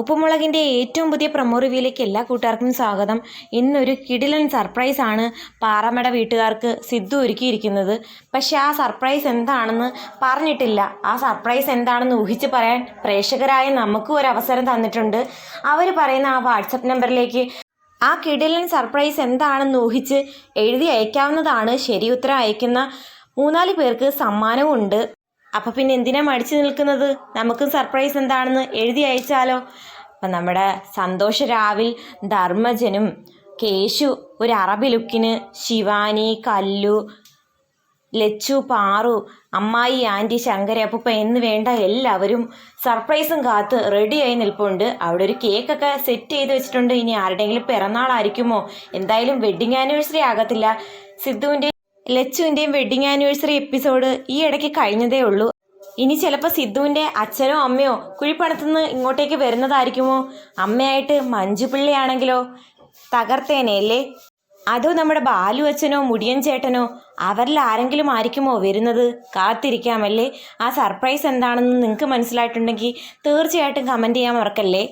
ഉപ്പുമുളകിന്റെ ഏറ്റവും പുതിയ പ്രൊമോ റിവ്യൂയിലേക്ക് എല്ലാ കൂട്ടുകാർക്കും സ്വാഗതം. ഇന്നൊരു കിടിലൻ സർപ്രൈസ് ആണ് പാറമട വീട്ടുകാർക്ക് സിദ്ധു ഒരുക്കിയിരിക്കുന്നത്. പക്ഷേ ആ സർപ്രൈസ് എന്താണെന്ന് പറഞ്ഞിട്ടില്ല. ആ സർപ്രൈസ് എന്താണെന്ന് ഊഹിച്ച് പറയാൻ പ്രേക്ഷകരായ നമുക്കും ഒരു അവസരം തന്നിട്ടുണ്ട്. അവർ പറയുന്ന ആ വാട്സപ്പ് നമ്പറിലേക്ക് ആ കിടിലൻ സർപ്രൈസ് എന്താണെന്ന് ഊഹിച്ച് എഴുതി അയക്കാവുന്നതാണ്. ശരി ഉത്തരം അയക്കുന്ന മൂന്നാൽ പേർക്ക് സമ്മാനവും ഉണ്ട് അപ്പം പിന്നെ എന്തിനാ മടിച്ചു നിൽക്കുന്നത്? നമുക്കും സർപ്രൈസ് എന്താണെന്ന് എഴുതി അയച്ചാലോ? അപ്പം നമ്മുടെ സന്തോഷ രാവിൽ ധർമ്മജനും കേശു ഒരു അറബി ലുക്കിന് ശിവാനി കല്ലു ലച്ചു പാറു അമ്മായി ആന്റി ശങ്കര അപ്പൂപ്പ എന്ന് വേണ്ട എല്ലാവരും സർപ്രൈസും കാത്ത് റെഡിയായി നിൽപ്പുണ്ട്. അവിടെ ഒരു കേക്കൊക്കെ സെറ്റ് ചെയ്ത് വെച്ചിട്ടുണ്ട്. ഇനി ആരുടെയെങ്കിലും പിറന്നാളായിരിക്കുമോ? എന്തായാലും വെഡിങ് ആനിവേഴ്സറി ആകത്തില്ല. സിദ്ധുവിന്റെ ലച്ചുവിന്റെയും വെഡിങ് ആനിവേഴ്സറി എപ്പിസോഡ് ഈ ഇടയ്ക്ക് കഴിഞ്ഞതേ ഉള്ളൂ. ഇനി ചിലപ്പോൾ സിദ്ധുവിന്റെ അച്ഛനോ അമ്മയോ കുഴിപ്പണത്തുനിന്ന് ഇങ്ങോട്ടേക്ക് വരുന്നതായിരിക്കുമോ? അമ്മയായിട്ട് മഞ്ജുപിള്ളിയാണെങ്കിലോ? തകർത്തേനെ അല്ലേ അതോ നമ്മുടെ ബാലു അച്ഛനോ മുടിയൻ ചേട്ടനോ അവരിൽ ആരെങ്കിലും ആയിരിക്കുമോ വരുന്നത്? കാത്തിരിക്കാമല്ലേ? ആ സർപ്രൈസ് എന്താണെന്ന് നിങ്ങൾക്ക് മനസ്സിലായിട്ടുണ്ടെങ്കിൽ തീർച്ചയായിട്ടും കമന്റ് ചെയ്യാൻ മറക്കല്ലേ?